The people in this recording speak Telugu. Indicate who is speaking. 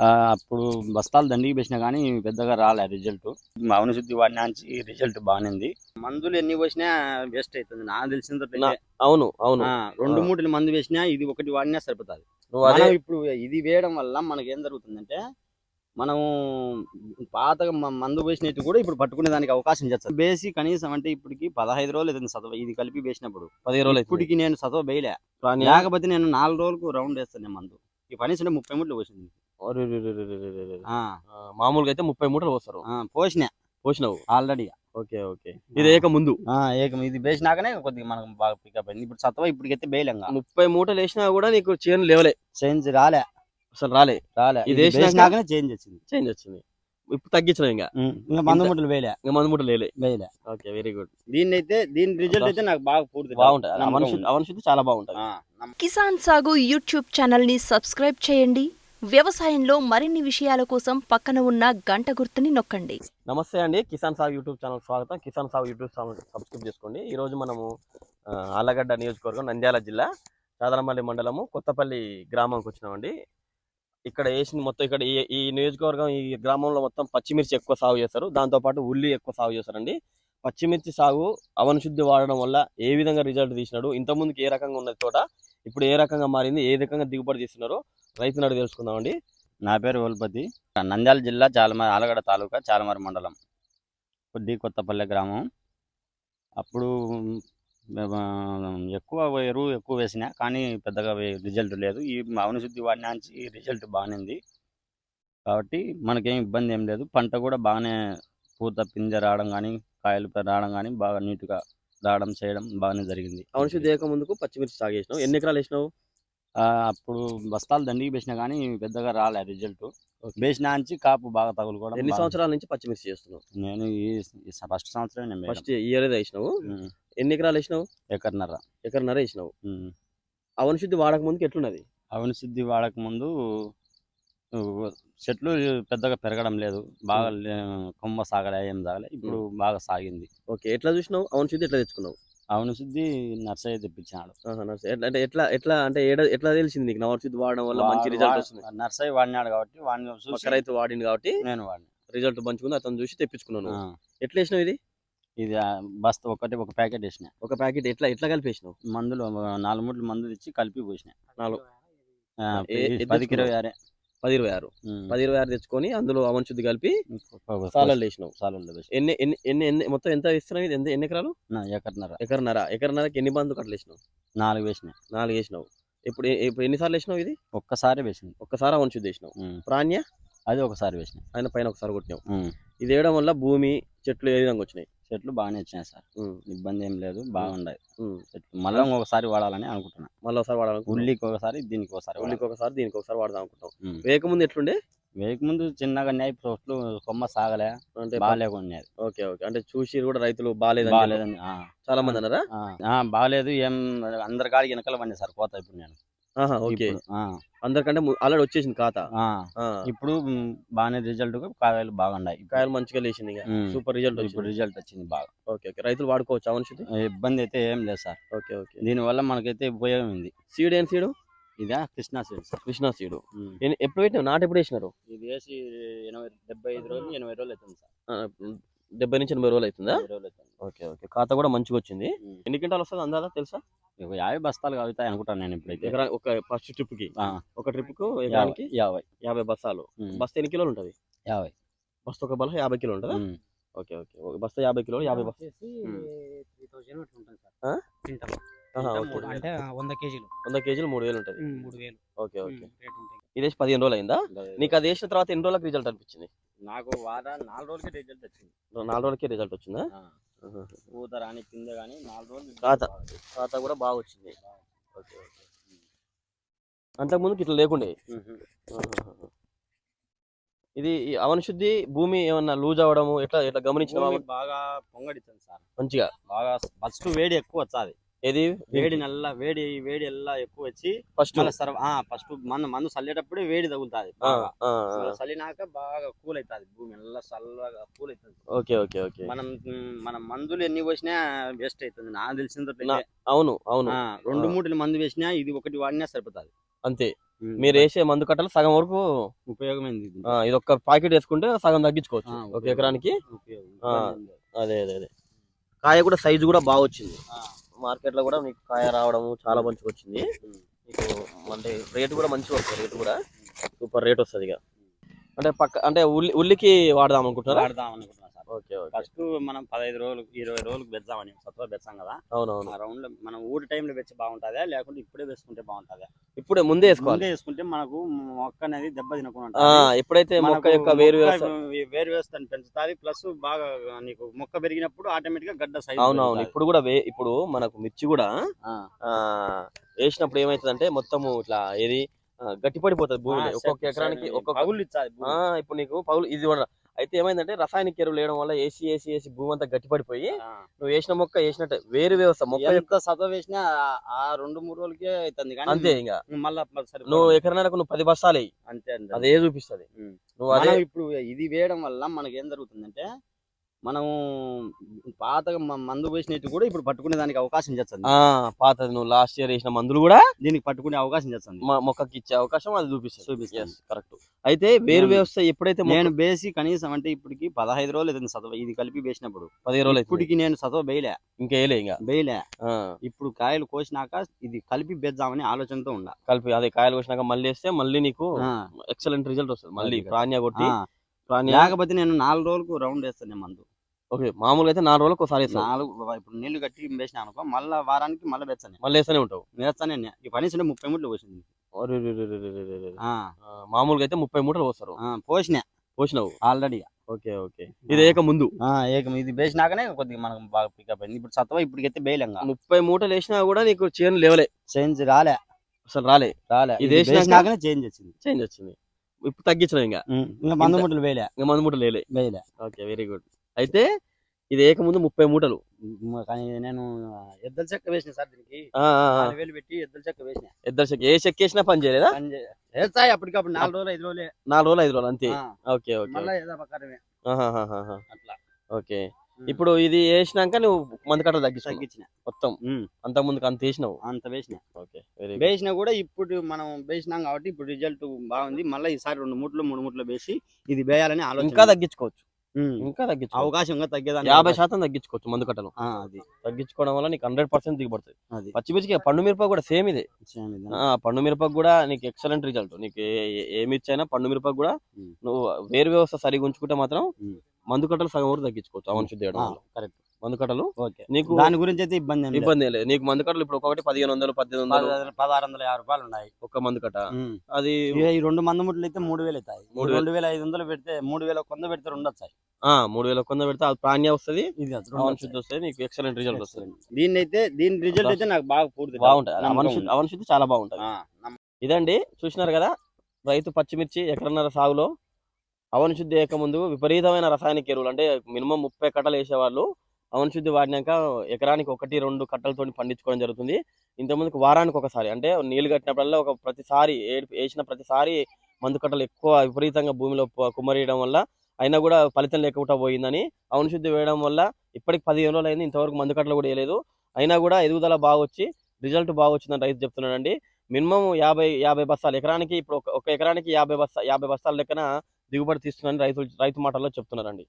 Speaker 1: ఆ, అప్పుడు బస్తాలు దండికి వేసినా కానీ పెద్దగా రాలే రిజల్ట్. మౌన శుద్ధి వాడినాంచి రిజల్ట్ బాగానేంది మందులు ఎన్ని పోసినా వేస్ట్ అవుతుంది. నాకు తెలిసిన
Speaker 2: అవును అవును.
Speaker 1: రెండు. మూటలు మందు వేసినా ఇది ఒకటి వాడినా సరిపోతుంది.
Speaker 2: అదే
Speaker 1: మనం ఇప్పుడు ఇది వేయడం వల్ల మనకి ఏం జరుగుతుందంటే మనం పాతగా మ- మందు వేసినట్టు కూడా ఇప్పుడు పట్టుకునే దానికి అవకాశం చేస్తారు. బేసి కనీసం అంటే ఇప్పటికి పదహైదు రోజులు అవుతుంది సతవ ఇది కలిపి వేసినప్పుడు.
Speaker 2: పదిహేను రోజులు.
Speaker 1: ఇప్పటికి నేను సతవ వేయలే. లేకపోతే నేను నాలుగు రోజులకు రౌండ్ వేస్తాను మందు. ఈ అంటే ముప్పై మూటలు పోసింది.
Speaker 2: మామూలుగా అయితే ముప్పై మూటలు పోస్తారు.
Speaker 1: ఆ, పోసిన.
Speaker 2: పోసినావు?
Speaker 1: Already
Speaker 2: okay okay. ఇది ఏక ముందు?
Speaker 1: ఏకం ఇది వేసినాకనే కొద్దిగా మనకు బాగా పికప్ అయింది. ఇప్పుడు సతవ ఇప్పటికైతే వేయలేంగా
Speaker 2: ముప్పై మూటలు వేసినా కూడా నీకు చేను లేవలే.
Speaker 1: చేంజ్ రాలే.
Speaker 2: అసలు రాలే.
Speaker 1: రాలే.
Speaker 2: ఇది
Speaker 1: ఇది
Speaker 2: వేసినాక-
Speaker 1: వేసినాకనే చేంజ్ వచ్చింది.
Speaker 2: చేంజ్ వచ్చింది. ఇప్పుడు తగ్గించిన ఇంకా?
Speaker 1: ఇంకా మందు మూటలు వేయలే.
Speaker 2: ఇంకా మంది మూటలు లేలే
Speaker 1: వేయలే.
Speaker 2: Okay very good.
Speaker 1: దీన్ని అయితే దీని రిజల్ట్ అయితే నాకు బాగా పూర్తి
Speaker 2: బాగుంటది.
Speaker 1: నమ్మకం
Speaker 2: అవన
Speaker 1: ఉంది.
Speaker 2: శుద్ధి అవన శుద్ధి చాలా బాగుంటది.
Speaker 3: కిసాన్ సాగు యూట్యూబ్ ఛానల్ని సబ్స్క్రైబ్ చేయండి. వ్యవసాయంలో మరిన్ని విషయాల కోసం పక్కన ఉన్న గంట గుర్తుని నొక్కండి.
Speaker 2: నమస్తే అండి. కిసాన్ సాగు యూట్యూబ్ ఛానల్ స్వాగతం. కిసాన్ సాగు యూట్యూబ్ ఛానల్ సబ్స్క్రైబ్ చేసుకోండి. ఈ రోజు మనము ఆ, నియోజకవర్గం నంద్యాల జిల్లా చాదరమల్లి మండలము కొత్తపల్లి గ్రామంకి వచ్చినామండి. ఇక్కడ వేసిన మొత్తం ఇక్కడ ఈ ఈ నియోజకవర్గం ఈ గ్రామంలో మొత్తం పచ్చిమిర్చి ఎక్కువ సాగు చేస్తారు. దాంతోపాటు ఉల్లి ఎక్కువ సాగు చేస్తారండి. పచ్చిమిర్చి సాగు అవనశుద్ధి వాడడం వల్ల ఏ విధంగా రిజల్ట్ తీసినాడు ఇంతకుముందుకు ఏ రకంగా ఉన్నది తోట ఇప్పుడు ఏ రకంగా మారింది ఏ రకంగా దిగుబడి తీస్తున్నారో రైతునాడు తెలుసుకుందామండి.
Speaker 1: నా పేరు ఓల్పతి. నంద్యాల జిల్లా చాలమారి ఆలగడ తాలూకా చాలమారి మండలం. కొద్ది కొత్తపల్లె గ్రామం. అప్పుడు ఎక్కువ ఎరువు ఎక్కువ వేసిన కానీ పెద్దగా రిజల్ట్ లేదు. ఈ అవన శుద్ధి వాడినాంచి రిజల్ట్ బాగానేంది కాబట్టి మనకేం ఇబ్బంది ఏం లేదు. పంట కూడా బాగానే పూత పింజ రావడం కానీ కాయలు రావడం కానీ బాగా నీట్గా రావడం చేయడం బాగానే జరిగింది.
Speaker 2: అవన శుద్ధి ముందుకు పచ్చిమిర్చి సాగు చేసినావు. ఎన్ని ఎకరాలు వేసినావు?
Speaker 1: అప్పుడు బస్తాలు దండికి వేసినా కానీ పెద్దగా రాలే రిజల్ట్ వేసిన నుంచి కాపు బాగా తగులుకోవడం
Speaker 2: ఎన్ని సంవత్సరాల నుంచి పచ్చిమిర్చి చేస్తున్నావు?
Speaker 1: నేను ఈ ఫస్ట్ సంవత్సరం
Speaker 2: ఫస్ట్ ఇయర్ వేసినావు. ఎన్ని ఎకరాలు వేసినావు?
Speaker 1: ఎకర్నర
Speaker 2: ఎకరన్నర వేసినావు. అవన శుద్ధి వాడక ముందుకు ఎట్లున్నది?
Speaker 1: అవని శుద్ధి వాడక ముందు చెట్లు పెద్దగా పెరగడం లేదు. బాగా కొమ్మ సాగలే ఏం సాగలే. ఇప్పుడు బాగా సాగింది.
Speaker 2: ఓకే ఎట్లా చూసినావు? అవన శుద్ధి ఎట్లా తెచ్చుకున్నావు?
Speaker 1: అవని శుద్ధి నర్సరీ తెప్పించాడు
Speaker 2: అంటే ఎట్లా ఎట్లా అంటే ఎట్లా తెలిసింది నీకు? శుద్ధి వాడడం వల్ల మంచి రిజల్ట్ వస్తుంది.
Speaker 1: నర్సరీ వాడినాడు కాబట్టి వాడిని
Speaker 2: రైతు వాడింది కాబట్టి
Speaker 1: నేను వాడిన.
Speaker 2: రిజల్ట్ మంచిగా అతను చూసి తెప్పించుకున్నాను. ఎట్లా వేసినావు ఇది?
Speaker 1: ఇది బస్తా ఒకటి ఒక ప్యాకెట్ వేసిన.
Speaker 2: ఒక ప్యాకెట్ ఎట్లా ఎట్లా కలిపేసినావు
Speaker 1: మందులు ఆ, నాలుగు మూటలు మందులు ఇచ్చి కలిపి పోసిన.
Speaker 2: నాలుగు.
Speaker 1: పదికి ఇరవై ఆరే
Speaker 2: పది ఇరవై ఆరు. పది ఇరవై ఆరు తెచ్చుకొని అందులో అవన శుద్ధి కలిపి సాలలో వేసినావు
Speaker 1: వేసిన.
Speaker 2: ఎన్ని ఎన్ని ఎన్ని ఎన్ని మొత్తం ఎంత ఇస్తున్నావు ఇది? ఎంత ఎన్ని ఎకరాలు?
Speaker 1: నా ఎకర్నర
Speaker 2: ఎకరన్నర. ఎకరన్నరకి ఎన్ని బంధు కట్టలు వేసినావు?
Speaker 1: నాలుగు వేసిన
Speaker 2: నాలుగు వేసినావు. ఇప్పుడు ఇప్పుడు ఎన్నిసార్లు వేసినావు ఇది?
Speaker 1: ఒక్కసారి వేసింది
Speaker 2: ఒక్కసారి అవన శుద్ధి వేసినావు. ప్రాణ్య?
Speaker 1: అది ఒకసారి వేసిన
Speaker 2: ఆయన పైన ఒకసారి కొట్టినావు. ఇది వేయడం వల్ల భూమి చెట్లు ఏ విధంగా వచ్చినాయి?
Speaker 1: చెట్లు బాగానే వచ్చినాయి సార్. ఇబ్బంది ఏం లేదు బాగున్నాయి. చెట్లు మళ్ళీ ఒకసారి వాడాలని అనుకుంటున్నా.
Speaker 2: మళ్ళీ ఒకసారి వాడాలనుకుంటున్నావు?
Speaker 1: ఉల్లికి ఒకసారి దీనికి ఒకసారి
Speaker 2: ఉల్లికి ఒకసారి దీనికి ఒకసారి వాడదాం అనుకుంటాం
Speaker 1: ఉమ్.
Speaker 2: వేయకముందు ఎట్లుండే?
Speaker 1: వేయక ముందు చిన్నగా ఉన్నాయి చెట్లు కొమ్మ సాగలే
Speaker 2: అంటే
Speaker 1: బాగాలేకున్నాయి
Speaker 2: ఓకే ఓకే. అంటే చూసి కూడా రైతులు బాగాలేదు
Speaker 1: బాగాలేదని
Speaker 2: చాలా మంది అన్నారా?
Speaker 1: బాగాలేదు ఏం అందరి కాడికి వెనకాల పడినాయి సార్ కోత ఇప్పుడు నేను.
Speaker 2: ఓకే. అందరికంటే ఆల్రెడీ వచ్చేసింది ఖాతా.
Speaker 1: ఇప్పుడు బాగానే రిజల్ట్ కాయలు బాగున్నాయి.
Speaker 2: కాయలు మంచిగా లేచింది. సూపర్ రిజల్ట్
Speaker 1: ఇప్పుడు రిజల్ట్ వచ్చింది బాగా.
Speaker 2: Okay okay. రైతులు వాడుకోవచ్చు అవన శుద్ధి
Speaker 1: ఇబ్బంది అయితే ఏం లేదు సార్.
Speaker 2: Okay okay.
Speaker 1: దీనివల్ల మనకైతే ఉపయోగం ఉంది.
Speaker 2: సీడ్ ఏం సీడు?
Speaker 1: ఇదా కృష్ణా సీడ్స్
Speaker 2: కృష్ణా సీడు. ఎప్పుడు పెట్టినావు? నాటు ఎప్పుడు వేసినారు?
Speaker 1: ఇది వేసి ఎనభై డెబ్బై ఐదు రోజులు ఎనభై రోజులు అవుతుంది సార్.
Speaker 2: డెబ్బై నుంచి ఎనభై రోజులు అవుతుందా? Okay okay. ఖాతా కూడా మంచిగా వచ్చింది. ఎన్ని క్వింటాలు వస్తుంది అందాదా తెలుసా?
Speaker 1: యాభై బస్తాలు అవుతాయి అనుకుంటాను నేను ఇప్పుడైతే.
Speaker 2: ఒక ఫస్ట్ ట్రిప్కి
Speaker 1: ఆ,
Speaker 2: ఒక ట్రిప్కు
Speaker 1: యాభై
Speaker 2: ఎకరానికి
Speaker 1: యాభై.
Speaker 2: యాభై బస్తాలు. బస్తా ఎన్ని కిలోలు ఉంటది?
Speaker 1: యాభై.
Speaker 2: బస్తా ఒక బల యాభై కిలో ఉంటుందా. Okay okay. బస్తా యాభై కిలోలు యాభై బస్తా.
Speaker 4: అంటే వంద కేజీలు.
Speaker 2: వంద కేజీలు మూడు వేలు ఉంటుంది.
Speaker 4: మూడు వేలు.
Speaker 2: Okay okay. ఇది వేసి పదిహేను రోజులు అయిందా? నీకు అది వేసిన తర్వాత ఎన్ని రోజులకు రిజల్ట్ అనిపించింది?
Speaker 1: నాకు వారం నాలుగు రోజులకి రిజల్ట్ వచ్చింది.
Speaker 2: నాలుగు రోజులకే రిజల్ట్ వచ్చిందా?
Speaker 1: ఆ, పూత రాని కింద కానీ నాలుగు రోజులు
Speaker 2: ఖాతా. ఖాతా కూడా బాగా వచ్చింది. Okay okay. అంతకుముందు ఇట్లా లేకుండే. ఇది ఈ అవన శుద్ధి భూమి ఏమన్నా లూజ్ అవ్వడము ఎట్లా ఎట్లా గమనించినావా?
Speaker 1: భూమి బాగా పొంగడిచ్చింది సార్.
Speaker 2: మంచిగా?
Speaker 1: బాగా ఫస్ట్ వేడి ఎక్కువ వచ్చాది
Speaker 2: ఏది?
Speaker 1: వేడి. నల్ల వేడి వేడి ఎల్లా ఎక్కువ వచ్చి
Speaker 2: ఫస్ట్.
Speaker 1: సర్వ ఫస్ట్ మందు మందు చల్లేటప్పుడే వేడి తగులుతుంది చల్లినాక బాగా కూల్ అవుతుంది భూమి ఎల్లా చల్లగా కూల్ అవుతుంది
Speaker 2: ఓకే ఓకే ఓకే.
Speaker 1: మనం మనం మందులు ఎన్ని పోసినా వేస్ట్ అవుతుంది నాకు తెలిసిన
Speaker 2: నా- అవును అవును.
Speaker 1: రెండు. మూటలు మందు వేసినా ఇది ఒకటి వాడినా సరిపోతుంది.
Speaker 2: అంతే. మీరు వేసే మందు కట్టలు సగం వరకు
Speaker 1: ఉపయోగమైంది ఇది.
Speaker 2: ఒక్క ప్యాకెట్ వేసుకుంటే సగం తగ్గించుకోవచ్చు ఒక. ఎకరానికి. అదే అదే అదే. కాయ కూడా సైజు కూడా బాగా వచ్చింది. మార్కెట్లో కూడా మీకు కాయ రావడం చాలా మంచిగా వచ్చింది మీకు అంటే రేటు కూడా మంచిగా వస్తుంది రేటు కూడా. సూపర్ రేట్ వస్తుంది ఇక అంటే పక్క అంటే ఉల్లి ఉల్లికి వాడదాం అనుకుంటున్నారా
Speaker 1: వాడదాం
Speaker 2: అనుకుంటున్నాను
Speaker 1: ఫస్ట్ మనం పదహైదు రోజులు ఇరవై రోజులకు బెచ్చామని సత్వ బెచ్చాం కదా.
Speaker 2: అవునవును.
Speaker 1: రౌండ్లో మనం ఊరి టైంలో బెచ్చి బాగుంటుందా? లేకుంటే ఇప్పుడే వేసుకుంటే బాగుంటుందా?
Speaker 2: ఇప్పుడే ముందే వేసుకోవాలి.
Speaker 1: ముందే వేసుకుంటే మనకు మొక్క అనేది దెబ్బ తినకుండా.
Speaker 2: ఎప్పుడైతే మొక్క యొక్క వేరు
Speaker 1: వేరు వ్యవస్థను పెంచుతుంది ప్లస్ బాగా నీకు మొక్క పెరిగినప్పుడు ఆటోమేటిక్గా గడ్డ సైజ్
Speaker 2: అవునవును. ఇప్పుడు కూడా ఇప్పుడు మనకు మిర్చి కూడా ఆ. వేసినప్పుడు ఏమైతుందంటే మొత్తము ఇట్లా ఏది ఆ, గట్టి పడిపోతుంది భూమి ఒక్కొక్క ఎకరానికి ఒక్కొక్క
Speaker 1: పగులు
Speaker 2: ఇప్పుడు నీకు పౌలు ఇది కూడా అయితే ఏమైందంటే రసాయనిక ఎరువులు వేయడం వల్ల ఏసీ ఏసీ ఏసీ భూమి అంతా గట్టి పడిపోయి
Speaker 1: ఆ.
Speaker 2: నువ్వు వేసిన మొక్క వేసినట్టే వేరు వ్యవస్థ మొక్క యొక్క-
Speaker 1: సత్వ వేసినా ఆ- రెండు మూడు రోజులకే అవుతుంది కానీ
Speaker 2: అంతే ఇంకా
Speaker 1: మళ్ళా.
Speaker 2: నువ్వు ఎకరన్నరకు నువ్వు పది బస్తాలు
Speaker 1: అంతే.
Speaker 2: అదే చూపిస్తుంది. నువ్వు అదే
Speaker 1: ఇప్పుడు ఇది వేయడం వల్ల మనకి ఏం జరుగుతుందంటే మనం పాతగా మ- మందు వేసినట్టు కూడా ఇప్పుడు పట్టుకునే దానికి అవకాశం చేస్తుంది.
Speaker 2: ఆ పాతది నువ్వు లాస్ట్ ఇయర్ వేసిన మందులు కూడా
Speaker 1: దీనికి పట్టుకునే అవకాశం చేస్తుంది.
Speaker 2: మొక్కకి ఇచ్చే అవకాశం అది చూపిస్తుంది.
Speaker 1: చూపిస్తుంది.
Speaker 2: కరెక్ట్ అయితే వేరు వ్యవస్థ ఎప్పుడైతే
Speaker 1: నేను బేసి కనీసం అంటే ఇప్పటికి పదహైదు రోజులు అవుతుంది సతవ ఇది కలిపి వేసినప్పుడు.
Speaker 2: పదిహేను రోజులు.
Speaker 1: ఇప్పటికి నేను సతవ వేయలే
Speaker 2: ఇంకా వేయలే ఇంకా.
Speaker 1: వేయలే
Speaker 2: ఆ,
Speaker 1: ఇప్పుడు కాయలు కోసినాక ఇది కలిపి బెద్దామని ఆలోచనతో ఉండ.
Speaker 2: కలిపి అదే కాయలు కోసినాక మళ్ళీ వేస్తే మళ్ళీ నీకు. ఎక్సలెంట్ రిజల్ట్ వస్తుంది. మళ్ళీ. ప్రాణ్య కొట్టి
Speaker 1: లేకపోతే నేను నాలుగు రోజులకు రౌండ్ వేస్తాను మందు.
Speaker 2: ఓకే మామూలుగా అయితే నాలుగు రోజులకు ఒకసారి
Speaker 1: నాలుగు ఇప్పుడు నీళ్ళు కట్టి వేసిన అనుకో మళ్ళా వారానికి మళ్ళీ వేస్తాను.
Speaker 2: మళ్ళీ వేస్తూనే ఉంటావు.
Speaker 1: వేస్తానే ఈ పని ముప్పై మూట్లు పోసింది
Speaker 2: మామూలుగా అయితే ముప్పై మూటలు పోస్తారు.
Speaker 1: పోసిన.
Speaker 2: పోసినావు?
Speaker 1: Already
Speaker 2: okay okay. ఇది ఏక ముందు?
Speaker 1: ఏకం ఇది వేసినాకనే కొద్దిగా మనకు బాగా పికప్ అయింది. ఇప్పుడు సత్వ ఇప్పటికైతే బేలంగా
Speaker 2: ముప్పై మూటలు వేసినా కూడా నీకు చేను లేవలే.
Speaker 1: చేంజ్ రాలే.
Speaker 2: అసలు రాలే.
Speaker 1: రాలే.
Speaker 2: ఇది
Speaker 1: ఇది
Speaker 2: వేసినాక-
Speaker 1: వేసినాకనే చేంజ్ వచ్చింది.
Speaker 2: చేంజ్ వచ్చింది. ఇప్పుడు తగ్గించిన ఇంకా.
Speaker 1: ఇంకా మందు ముట్టలు వేయలే
Speaker 2: ఇంకా మందు మూటలు లేలే
Speaker 1: వేయలే
Speaker 2: ఓకే వెరీ గుడ్. అయితే ఇది ఏక ముందు ముప్పై మూటలు.
Speaker 1: కానీ నేను ఎద్దల చెక్క వేసిన సార్ దీనికి. వేలు పెట్టి ఎద్దల చెక్క వేసిన.
Speaker 2: ఇద్దరు చెక్ ఏ చెక్ వేసినా పని చేయలేదా?
Speaker 1: వేస్తాయి అప్పటికప్పుడు నాలుగు రోజులు ఐదు రోజులే.
Speaker 2: నాలుగు రోజులు ఐదు రోజులు అంతే. Okay okay.
Speaker 1: అట్లా.
Speaker 2: ఓకే. ఇప్పుడు ఇది వేసినాక నువ్వు మందు కట్టలు తగ్గిస్తావు
Speaker 1: తగ్గించిన.
Speaker 2: మొత్తం. అంత ముందుకు అంత వేసినావు.
Speaker 1: అంత వేసిన.
Speaker 2: ఓకే
Speaker 1: వేసినా కూడా ఇప్పుడు మనం వేసినాం కాబట్టి ఇప్పుడు రిజల్ట్ బాగుంది. మళ్ళీ ఈసారి రెండు మూట్లు మూడు మూట్లు వేసి ఇది వేయాలని ఆలోచన
Speaker 2: ఇంకా తగ్గించుకోవచ్చు. ఇంకా తగ్గించుకోవచ్చు
Speaker 1: అవకాశంగా తగ్గేదాన్ని
Speaker 2: యాభై శాతం తగ్గించుకోవచ్చు మందు కట్టలు.
Speaker 1: అది.
Speaker 2: తగ్గించుకోవడం వల్ల నీకు హండ్రెడ్ పర్సెంట్ దిగుబడుతుంది.
Speaker 1: అది.
Speaker 2: పచ్చిమిర్చికి పండు మిరప కూడా సేమ్ ఇదే. పండు మిరపకు కూడా నీకు ఎక్సలెంట్ రిజల్ట్. నీకు ఏమి ఇచ్చైనా పండు మిరపకు కూడా. నువ్వు వేరు వ్యవస్థ సరిగా ఉంచుకుంటే మాత్రం. మందు కట్టలు సగం వరకు తగ్గించుకోవచ్చు. అవన్ శుద్ధి
Speaker 1: కరెక్ట్.
Speaker 2: మందు కట్టలు.
Speaker 1: ఓకే.
Speaker 2: నీకు
Speaker 1: దాని గురించి అయితే ఇబ్బంది.
Speaker 2: ఇబ్బంది లేదు. నీకు మందు కట్టలు ఇప్పుడు ఒకటి పదిహేను వందలు పద్దెనిమిది వందలు.
Speaker 1: పద- పదహారు వందల యాభై రూపాయలు ఉన్నాయి.
Speaker 2: ఒక్క మందు కట్ట. అది
Speaker 1: ఈ రెండు మంది ముట్లు అయితే మూడు వేలు అవుతాయి. రెండు వేల ఐదు వందలు పెడితే మూడు వేల కొంద పెడితే రెండు వస్తాయి.
Speaker 2: ఆ మూడు వేల కొంద పెడితే అది ప్రాణ్య వస్తుంది. శుద్ధి వస్తుంది. నీకు ఎక్సలెంట్ రిజల్ట్ వస్తుంది.
Speaker 1: దీన్ని అయితే దీని రిజల్ట్ అయితే నాకు బాగా పూర్తి
Speaker 2: బాగుంటుంది అవన్
Speaker 1: నమ్మకం
Speaker 2: శుద్ధి చాలా బాగుంటుంది. ఇదండి చూసినారు కదా? రైతు పచ్చిమిర్చి ఎకరన్నర సాగులో అవన్ శుద్ధి ముందు విపరీతమైన రసాయనిక ఎరువులు అంటే మినిమం ముప్పై కట్టలు వేసేవాళ్ళు. అవన్ శుద్ధి వాడినాక ఎకరానికి ఒకటి రెండు కట్టలతో పండించుకోవడం జరుగుతుంది. ఇంతకుముందుకు వారానికి ఒకసారి అంటే నీళ్ళు కట్టినప్పుడల్లా ఒక ప్రతిసారి వేసిన ప్రతిసారి మందు కట్టలు ఎక్కువ విపరీతంగా భూమిలో కుమ్మరియడం వల్ల అయినా కూడా ఫలితం లేకుండా పోయిందని అవన్ శుద్ధి వేయడం వల్ల ఇప్పటికి పదిహేను రోజులు అయింది. ఇంతవరకు మందు కట్టలు కూడా వేయలేదు. అయినా కూడా ఎదుగుదల బాగా వచ్చి రిజల్ట్ బాగా వచ్చిందని రైతు చెప్తున్నాడండి. మినిమం యాభై యాభై బస్తాలు ఎకరానికి ఇప్పుడు ఒక- ఎకరానికి యాభై బస్తా యాభై బస్తాల లెక్కన దిగుబడి తీస్తుందని రైతులు రైతు మాటల్లో చెప్తున్నారండి.